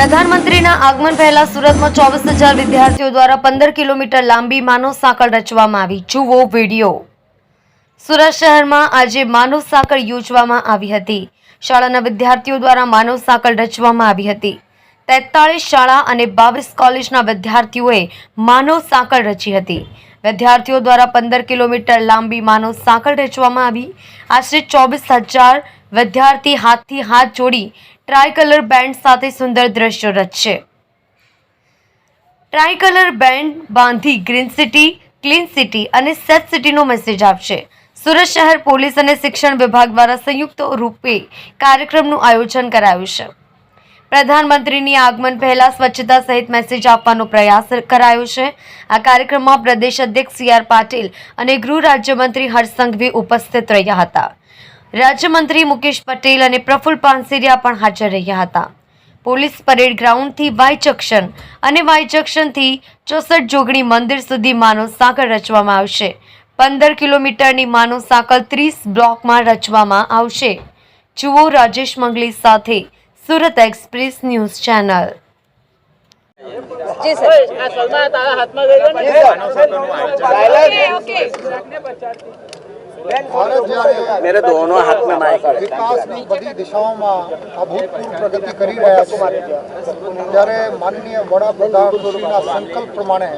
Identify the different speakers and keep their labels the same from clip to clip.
Speaker 1: પ્રધાનમંત્રીના આગમન પહેલા સુરતમાં ચોવીસ હજાર વિદ્યાર્થીઓ દ્વારા પંદર કિલોમીટર લાંબી માનવ સાંકળ રચવામાં આવી. જુઓ વીડિયો. સુરત શહેરમાં આજે માનવ સાંકળ યોજવામાં આવી હતી. શાળાના વિદ્યાર્થીઓ દ્વારા માનવ સાંકળ રચવામાં આવી હતી. તેતાળીસ શાળા અને બાવીસ કોલેજના વિદ્યાર્થીઓએ માનવ સાંકળ રચી હતી. વિદ્યાર્થીઓ દ્વારા પંદર કિલોમીટર લાંબી માનવ સાંકળ રચવામાં આવી. આશરે ચોવીસ હજાર વિદ્યાર્થી હાથથી હાથ જોડી ટ્રાય કલર બેન્ડ સાથે સુંદર દ્રશ્યો રચશે ટ્રાય કલર બેન્ડ બાંધી ગ્રીન સિટી, ક્લીન સિટી અને સેફ સિટીનો મેસેજ આપશે. સુરત શહેર પોલીસ અને શિક્ષણ વિભાગ દ્વારા સંયુક્ત રૂપે કાર્યક્રમનું આયોજન કરાયું છે. પ્રધાનમંત્રીની આગમન પહેલાં સ્વચ્છતા સહિત મેસેજ આપવાનો પ્રયાસ કરાયો છે. આ કાર્યક્રમમાં પ્રદેશ અધ્યક્ષ સી આર પાટીલ અને ગૃહ રાજ્યમંત્રી હર્ષ સંઘવી ઉપસ્થિત રહ્યા હતા. રાજ્યમંત્રી મુકેશ પટેલ અને પ્રફુલ્લ પાનસેરિયા પણ હાજર રહ્યા હતા. પોલીસ પરેડ ગ્રાઉન્ડથી વાય જંકશન અને વાય જંકશનથી ચોસઠ જોગણી મંદિર સુધી માનવ સાંકળ રચવામાં આવશે. પંદર કિલોમીટરની માનવ સાંકળ ત્રીસ બ્લોકમાં રચવામાં આવશે. જુઓ રાજેશ મંગલી સાથે સુરત એક્સપ્રેસ ન્યૂઝ ચેનલ.
Speaker 2: જી સર.
Speaker 3: આ સલમાન તારા હાથમાં
Speaker 4: મેરે દોનો હાથ મે માઇક
Speaker 5: વિકાસની બધી દિશાઓમાં અભૂતપૂર્વ પ્રગતિ કરી રહ્યા છે જ્યારે માનનીય વડાપ્રધાનશ્રીના સંકલ્પ પ્રમાણે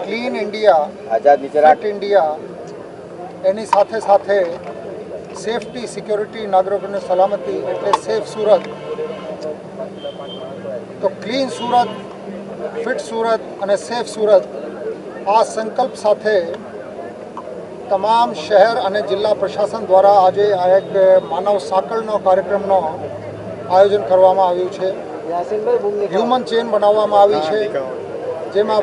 Speaker 5: ક્લીન ઇન્ડિયા
Speaker 4: આઝાદ
Speaker 5: ફિટ ઇન્ડિયા એની સાથે સાથે સેફટી સિક્યોરિટી નાગરિકોને સલામતી એટલે સેફ સુરત તો ક્લીન સુરત ફિટ સુરત અને સેફ સુરત આ સંકલ્પ સાથે તમામ શહેર અને જિલ્લા પ્રશાસન દ્વારા આજે આ એક માનવ સાંકળનો કાર્યક્રમનો આયોજન કરવામાં આવ્યું છે. હ્યુમન ચેન બનાવવામાં આવી છે. જેમાં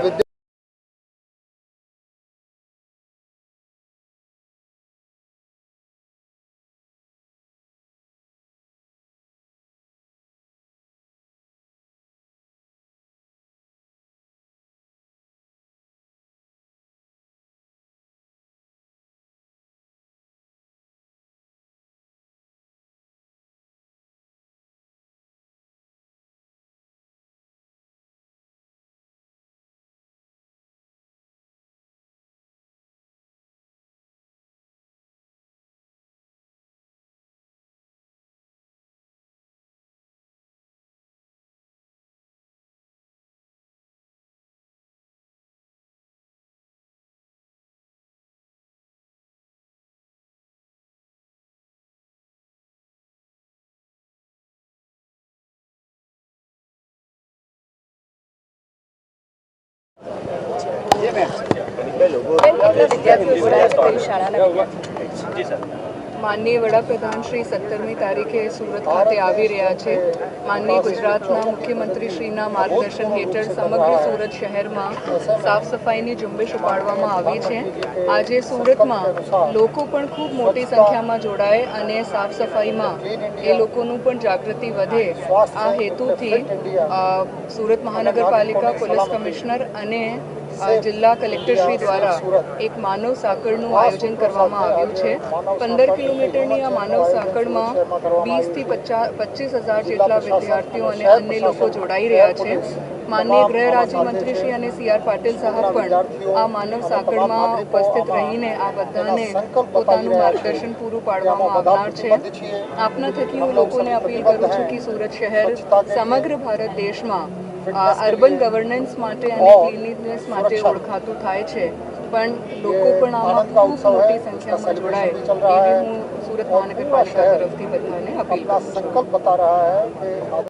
Speaker 2: માનનીય વડાપ્રધાન શ્રી સત્તરમી તારીખે સુરત ખાતે આવી રહ્યા છે. માનનીય ગુજરાતના મુખ્યમંત્રી શ્રીના માર્ગદર્શન હેઠળ સમગ્ર સુરત શહેરમાં સાફ સફાઈની ઝુંબેશ ઉપાડવામાં આવી છે. આજે સુરતમાં લોકો પણ ખૂબ મોટી સંખ્યામાં જોડાય અને સાફ સફાઈમાં એ લોકોનું પણ જાગૃતિ વધે. આ હેતુથી સુરત મહાનગરપાલિકા પોલીસ કમિશનર અને જિલ્લા કલેક્ટરશ્રી દ્વારા એક માનવ સાંકળનું આયોજન કરવામાં આવ્યું છે. પંદર કિલોમીટરની આ માનવ સાંકળમાં વીસથી પચાસ પચીસ હજાર જેટલા વિદ્યાર્થીઓ અને અન્ય લોકો જોડાઈ રહ્યા છે. માનનીય ગૃહ રાજ્યમંત્રી શ્રી અને સી આર પાટીલ સાહેબ પણ આ માનવ સાંકળમાં ઉપસ્થિત રહીને આ બધાને પોતાનું માર્ગદર્શન પૂરું પાડવામાં આવનાર છે. આપના થકી હું લોકોને અપીલ કરું છું કે સુરત શહેર સમગ્ર ભારત દેશમાં અર્બન ગવર્નન્સ માટે અને ક્લીનલીનેસ માટે ઓળખાતું થાય છે. પણ લોકો પણ આમાં ખૂબ મોટી સંખ્યામાં જોડાય. એવી હું. સુરત મહાનગરપાલિકા તરફથી બધાને અપીલ કરું છું.